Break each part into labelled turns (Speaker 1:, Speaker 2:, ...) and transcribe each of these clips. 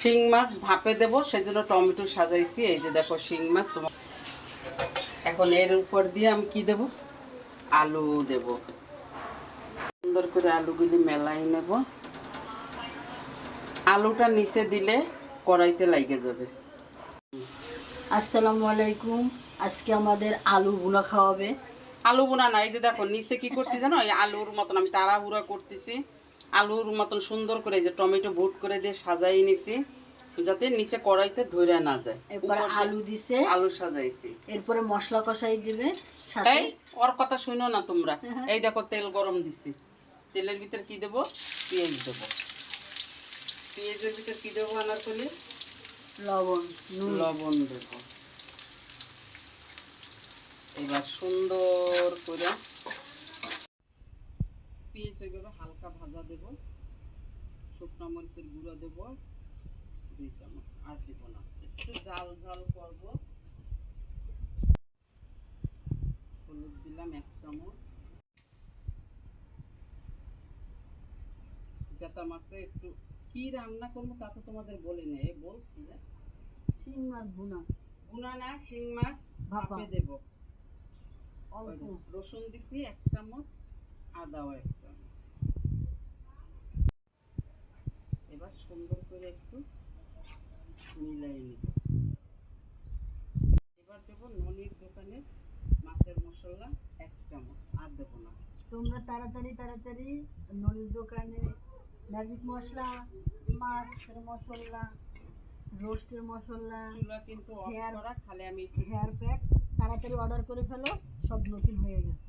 Speaker 1: শিং মাছ ভাপে দেব সেই জন্য টমেটো সাজাইছি। এই যে দেখো শিং মাছ তোমার এখন এর উপর দিয়ে আমি কি দেব? আলু দেব। সুন্দর করে আলুগুলি মেলাই নেব। আলুটা নিচে দিলে কড়াইতে লাগে যাবে।
Speaker 2: আসসালামু আলাইকুম। আজকে আমাদের আলু ভুনা খাওয়াবে।
Speaker 1: আলু বোনা না এই যে দেখো নিচে কি করছি জানো? এই আলুর মতন আমি তাড়াহুড়া করতেছি। আলুর মতন সুন্দর করে যে টমেটো বুট করে দিয়ে সাজাই নিছি যাতে নিচে কড়াইতে ধরে না যায়।
Speaker 2: এরপরে আলু দিছে।
Speaker 1: আলু সাজাইছি।
Speaker 2: এরপরে মশলা কষাই দিবে সাথে
Speaker 1: এই ওর কথা শুনো না তোমরা। এই দেখো তেল গরম দিছি। তেলের ভিতর কি দেবো? পেঁয়াজ দেবো। পেঁয়াজের ভিতর কি দেবো আনার করলে
Speaker 2: লবণ নুন।
Speaker 1: লবণ দেবো। এবার সুন্দর করে পেঁয়াজ ওইভাবে হালকা ভাজা দেব। শুকনো মরিচের গুঁড়ো দেব। দুই চামচ আর দেব না। একটু জাল জাল করব। হলুদ দিলাম এক চামচ। জাতা মাছে একটু কি রান্না করব তা তো তোমাদের বলে নেই। বলছি না
Speaker 2: শিং মাছ ভুনা।
Speaker 1: গুনা না শিং মাছ
Speaker 2: ভাপা।
Speaker 1: ভাপে দেব।
Speaker 2: অল্প।
Speaker 1: রসুন দিছি এক চামচ আদাও এক চামচ এবার সুন্দর করে একটু মিলাই নিব। এবার দেব ননির দোকানের মাছের মশলা এক চামচ আর দেব না।
Speaker 2: তোমরা তাড়াতাড়ি তাড়াতাড়ি ননির দোকানে ম্যাজিক মশলা মাছের মশলা রোস্টের মশলা
Speaker 1: চুলা কিন্তু
Speaker 2: Hair-
Speaker 1: করা খালি আমি
Speaker 2: হেয়ার প্যাক তাড়াতাড়ি অর্ডার করে ফেলো সব নতুন হয়ে গেছে।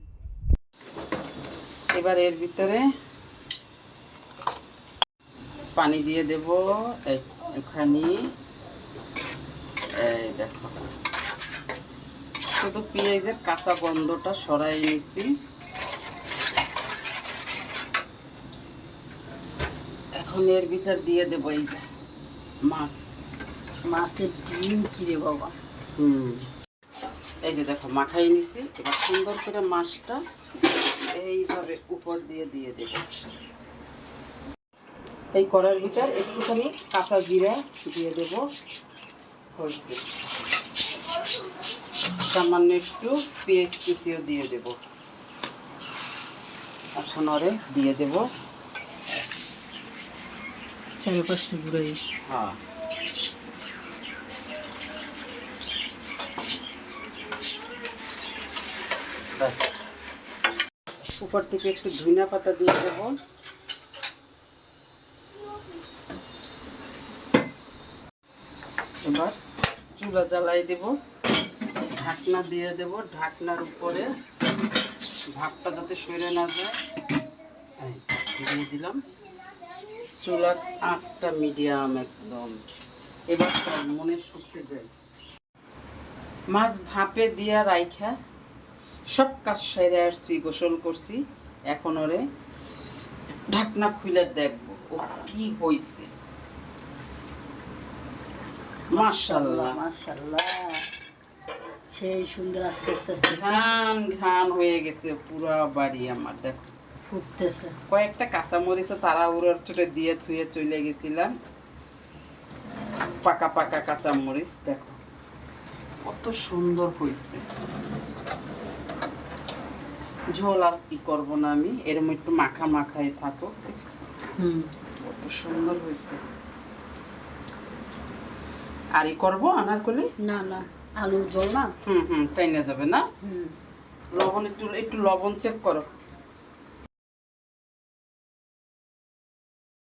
Speaker 1: এবার এর ভিতরে পানি দিয়ে দেব। একটুখানি। এই দেখো। শুধু পেঁয়াজের কাঁচা গন্ধটা সরাই নিছি। এখন এর ভিতর দিয়ে দেব এই যে মাছ।
Speaker 2: মাছের ডিম কিরে বাবা?
Speaker 1: হুম। এই যে দেখো মাখাই নিছি। এবার সুন্দর করে মাছটা এইভাবে উপর দিয়ে দিয়ে দেব। এই কড়ার ভিতর একটুখানি কাঁচা জিরা দিয়ে দেব হয়েছে সামান্য একটু পেঁয়াজ কুচিও দিয়ে দেব। এখন ওরে দিয়ে দেব।
Speaker 2: পাঁচটা ঘুরাই।
Speaker 1: হ্যাঁ। ব্যাস। উপর থেকে একটু ধনিয়া পাতা দিয়ে দেবো। এবার চুলা জ্বালাই দেব। ঢাকনা দিয়ে দেব ঢাকনার উপরে। ভাপটা যাতে সরে না যায়। দিয়ে দিলাম। চুলার আঁচটা মিডিয়াম একদম। এবার মনে শুকতে যায়। মাছ ভাপে দিয়া রাইখা সব কাজ সেরে আসছি, গোসল করছি। এখন ওরে ঢাকনা খুলে দেখব। ও কি হইছে? মাশাল্লাহ
Speaker 2: মাশাল্লাহ সেই সুন্দর আস্তে আস্তে আস্তে আস্তে।
Speaker 1: ঘান ঘান হয়ে গেছে পুরা বাড়ি আমার দেখো।
Speaker 2: ফুটতেছে।
Speaker 1: কয়েকটা কাঁচামরিচও তারা উড়োর দিয়ে ধুয়ে চলে গেছিলাম। পাকা পাকা কাঁচামরিচ দেখো। কত সুন্দর হয়েছে। ঝোল আর কি করব না আমি এরম একটু মাখা মাখাই থাকো? কত সুন্দর হয়েছে। আর ই করব আনার করলে
Speaker 2: না না আলুর জল না।
Speaker 1: হুম হুম টাইনে যাবে না?
Speaker 2: হুম।
Speaker 1: লবণ একটু একটু লবণ চেক করো।